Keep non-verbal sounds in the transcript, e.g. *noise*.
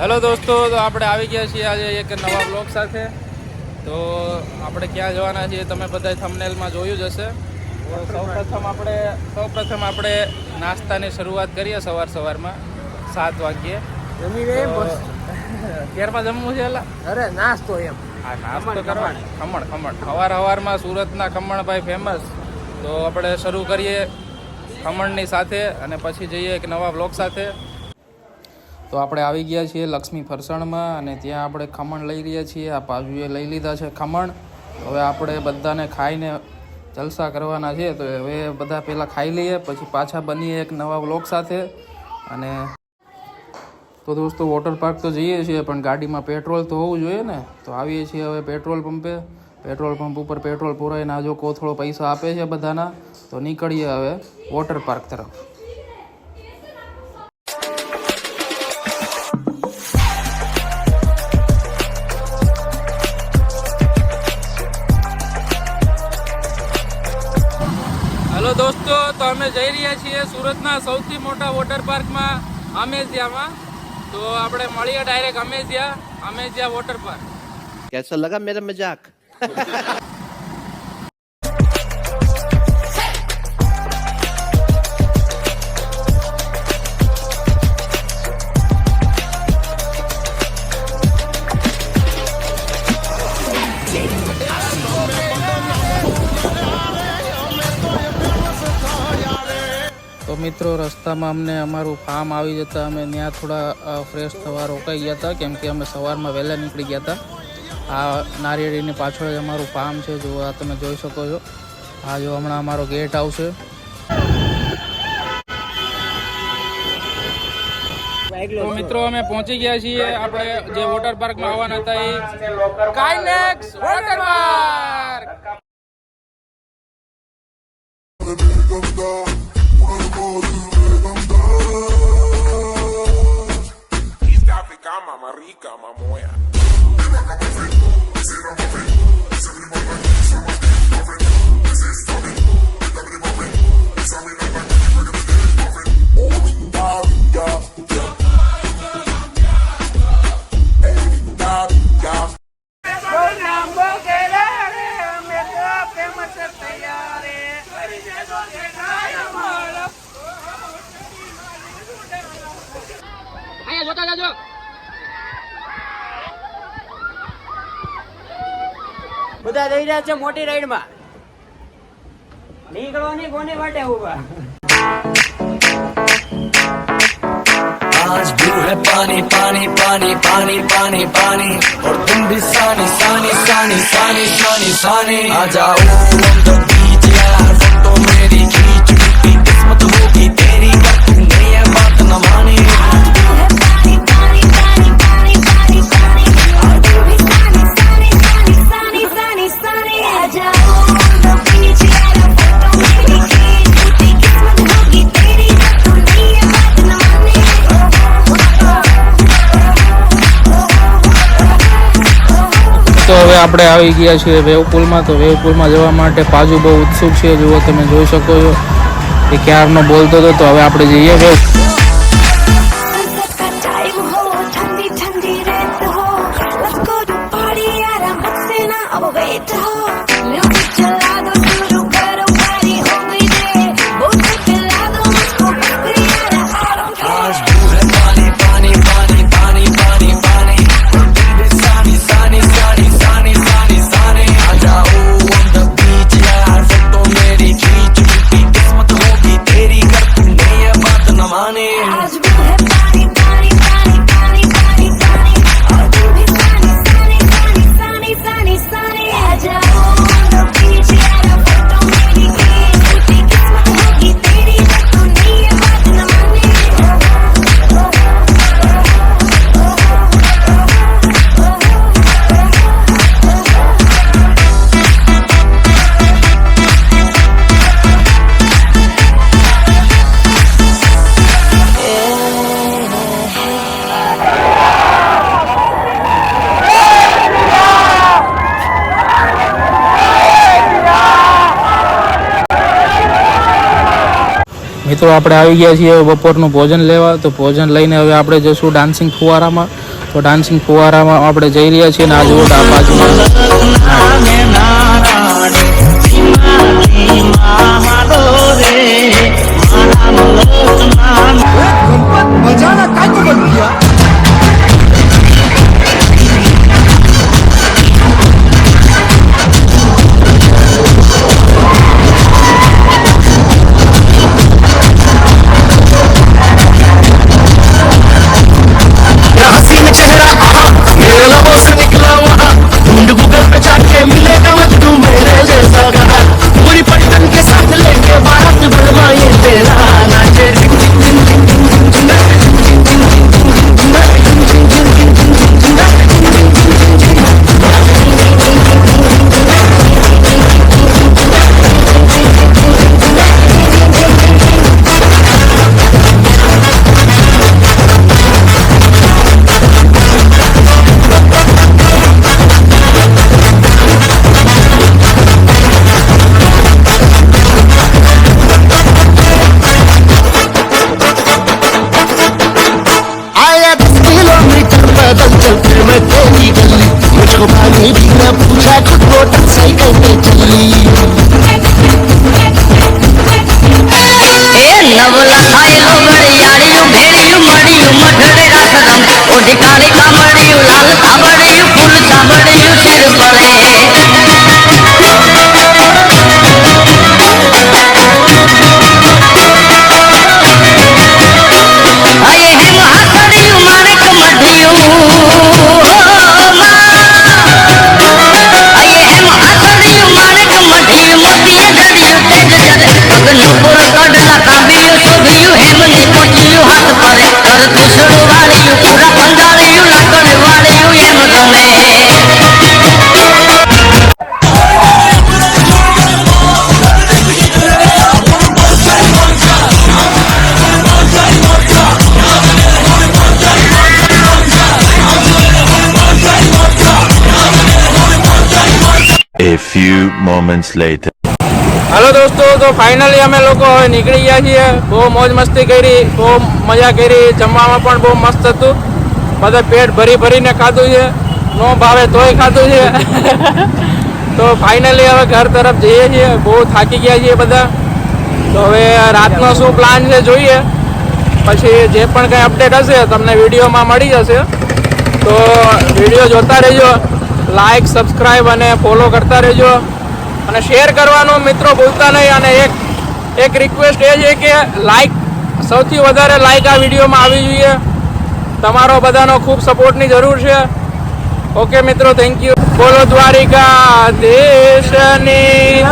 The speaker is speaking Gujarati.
હેલો દોસ્તો તો આપણે આવી ગયા છીએ આજે એક નવા બ્લોગ સાથે. તો આપણે ક્યાં જવાના છીએ તમે બધા થમનેલમાં જોયું જ હશે. સૌપ્રથમ આપણે સૌપ્રથમ આપણે નાસ્તાની શરૂઆત કરીએ સવાર સવારમાં સાત વાગ્યે. ક્યારમાં જમવું છે એલા? અરે નાસ્તો એમ. હા નાસ્તો કરવા ખમણ. ખમણ. સવાર સવારમાં સુરતના ખમણભાઈ ફેમસ તો આપણે શરૂ કરીએ ખમણની સાથે અને પછી જઈએ એક નવા બ્લોગ સાથે. તો આપણે આવી ગયા છીએ લક્ષ્મી ફરસાણમાં અને ત્યાં આપણે ખમણ લઈ રહ્યા છીએ. આ બાજુએ લઈ લીધા છે ખમણ. હવે આપણે બધાને ખાઈને જલસા કરવાના છે. તો હવે બધા પહેલાં ખાઈ લઈએ, પછી પાછા બનીએ એક નવા બ્લોગ સાથે. અને તો દોસ્તો વોટર પાર્ક તો જઈએ છીએ, પણ ગાડીમાં પેટ્રોલ તો હોવું જોઈએ ને. તો આવીએ છીએ હવે પેટ્રોલ પંપે પેટ્રોલ પંપ ઉપર પેટ્રોલ પૂરાઈને આજો કોથળો પૈસા આપે છે બધાના, તો નીકળીએ હવે વોટર પાર્ક તરફ. તો અમે જઈ રહ્યા છીએ સુરતના સૌથી મોટા વોટર પાર્કમાં અમેઝિયામાં. તો આપણે મળીએ direct Amazia Amazia water park કેસો લગા મેરા મજાક? મિત્રો, રસ્તામાં અમને અમારું ફાર્મ આવી જતા, અમે ત્યાં થોડા ફ્રેશ થવા રોકાઈ ગયા હતા, કેમ કે અમે સવારમાં વહેલા નીકળી ગયા હતા. આ નારિયેળીની પાછળ અમારું ફાર્મ છે, જો આ તમે જોઈ શકો છો. આ જો હમણાં અમારો ગેટ આવશે. તો મિત્રો, અમે પહોંચી ગયા છીએ, આપણે જે વોટર પાર્કમાં આવવાના હતા એ કાઇનેક્સ water park East Africa, mama rica. બધા જઈ રહ્યા છે મોટી રાઈડ માં નીકળો નહીં કોની માટે ઉભા आज ब्लू है पानी पानी पानी पानी पानी पानी और तुम भी सानी सानी सानी सानी सानी सानी आ जाओ તો હવે આપણે આવી ગયા છીએ વેવપુલમાં તો વેવપુલમાં જવા માટે પાજુ બહુ ઉત્સુક છે. જુઓ તમે જોઈ શકો છો એ ક્યારનો બોલતો હતો. તો હવે આપણે જઈએ વેવ ઠંડી ઠંડી રેત મિત્રો, આપણે આવી ગયા છીએ બપોરનું ભોજન લેવા. તો ભોજન લઈને હવે આપણે જશું ડાન્સિંગ ફુવારામાં. તો ડાન્સિંગ ફુવારામાં આપણે જઈ રહ્યા છીએ ને આ જુઓ આ બાજુમાં. Moments later. હાલો દોસ્તો તો ફાઇનલી અમે લોકો હવે નીકળી ગયા છીએ બહુ મોજ મસ્તી કરી બહુ મજા કરી જમવામાં પણ બહુ મસ્ત હતું. બધા પેટ ભરી ભરીને ખાધું છે, નો ભાવે તોય ખાધું છે. *laughs* તો ફાઇનલી હવે ઘર તરફ જઈએ છીએ, બહુ થાકી ગયા છીએ બધા. તો હવે રાતનો શું પ્લાન છે જોઈએ. પછી જે પણ કંઈ અપડેટ હશે, તમને વિડીયોમાં મળી જશે. તો વીડિયો જોતા રહેજો લાઇક સબસ્ક્રાઈબ અને ફોલો કરતા રહેજો. અને શેર કરવાનું મિત્રો ભૂલતા નહીં અને એક એક રિક્વેસ્ટ એ છે કે લાઈક સૌથી વધારે લાઈક આ વિડીયોમાં આવી જોઈએ. તમારો બધાનો ખૂબ સપોર્ટની જરૂર છે. ઓકે મિત્રો થેન્ક યુ બોલો દ્વારિકા દેશની